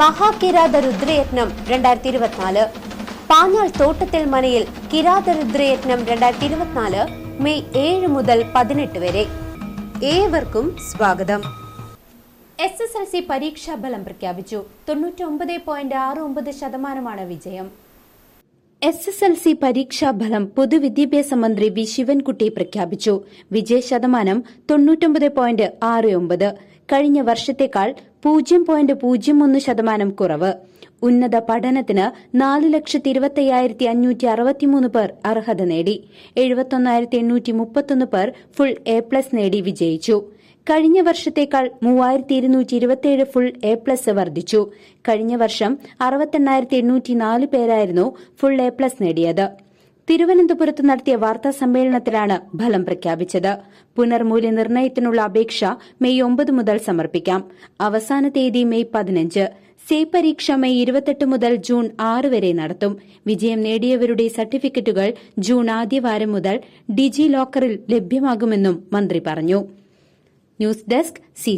മഹാകിരാത രുദ്രയജ്ഞം രണ്ടായിരത്തി ഇരുപത്തിനാല് പാഞ്ഞാൾ തോട്ടത്തിൽ മനയിൽ കിരാത രുദ്രയജ്ഞം രണ്ടായിരത്തി ഇരുപത്തിനാല് മെയ് ഏഴ് മുതൽ പതിനെട്ട് വരെ. ഏവർക്കും സ്വാഗതം. എസ് എസ് എൽ സി പരീക്ഷാ ഫലം പ്രഖ്യാപിച്ചു. തൊണ്ണൂറ്റൊമ്പത് പോയിന്റ് ആറ് ഒമ്പത് ശതമാനമാണ് വിജയം. എസ് എസ് എൽ സി പരീക്ഷാഫലം പൊതുവിദ്യാഭ്യാസ മന്ത്രി വി ശിവൻകുട്ടി പ്രഖ്യാപിച്ചു. വിജയ ശതമാനം തൊണ്ണൂറ്റൊമ്പത് പോയിന്റ് ആറ് ഒമ്പത്. കഴിഞ്ഞ വർഷത്തേക്കാൾ പൂജ്യം പോയിന്റ് പൂജ്യം ഒന്ന് ശതമാനം കുറവ്. ഉന്നത പഠനത്തിന് നാല് ലക്ഷത്തി ഇരുപത്തയ്യായിരത്തി അഞ്ഞൂറ്റി അറുപത്തിമൂന്ന് പേർ അർഹത നേടി. എഴുപത്തൊന്നായിരത്തി എണ്ണൂറ്റി മുപ്പത്തൊന്ന് പേർ ഫുൾ എ പ്ലസ് നേടി വിജയിച്ചു. കഴിഞ്ഞ വർഷത്തേക്കാൾ മൂവായിരത്തി ഇരുന്നൂറ്റി ഇരുപത്തിയേഴ് ഫുൾ എ പ്ലസ് വർദ്ധിച്ചു. കഴിഞ്ഞ വർഷം അറുപത്തെണ്ണായിരത്തി എണ്ണൂറ്റി നാല് പേരായിരുന്നു ഫുൾ എ പ്ലസ് നേടിയത്. തിരുവനന്തപുരത്ത് നടത്തിയ വാർത്താ സമ്മേളനത്തിലാണ് ഫലം പ്രഖ്യാപിച്ചത്. പുനർമൂല്യനിർണയത്തിനുള്ള അപേക്ഷ മെയ് ഒമ്പത് മുതൽ സമർപ്പിക്കാം. അവസാന തീയതി മെയ് പതിനഞ്ച്. സേ പരീക്ഷ മെയ് ഇരുപത്തെട്ട് മുതൽ ജൂൺ ആറ് വരെ നടത്തും. വിജയം നേടിയവരുടെ സർട്ടിഫിക്കറ്റുകൾ ജൂൺ ആദ്യവാരം മുതൽ ഡിജി ലോക്കറിൽ ലഭ്യമാകുമെന്നും മന്ത്രി പറഞ്ഞു. News desk C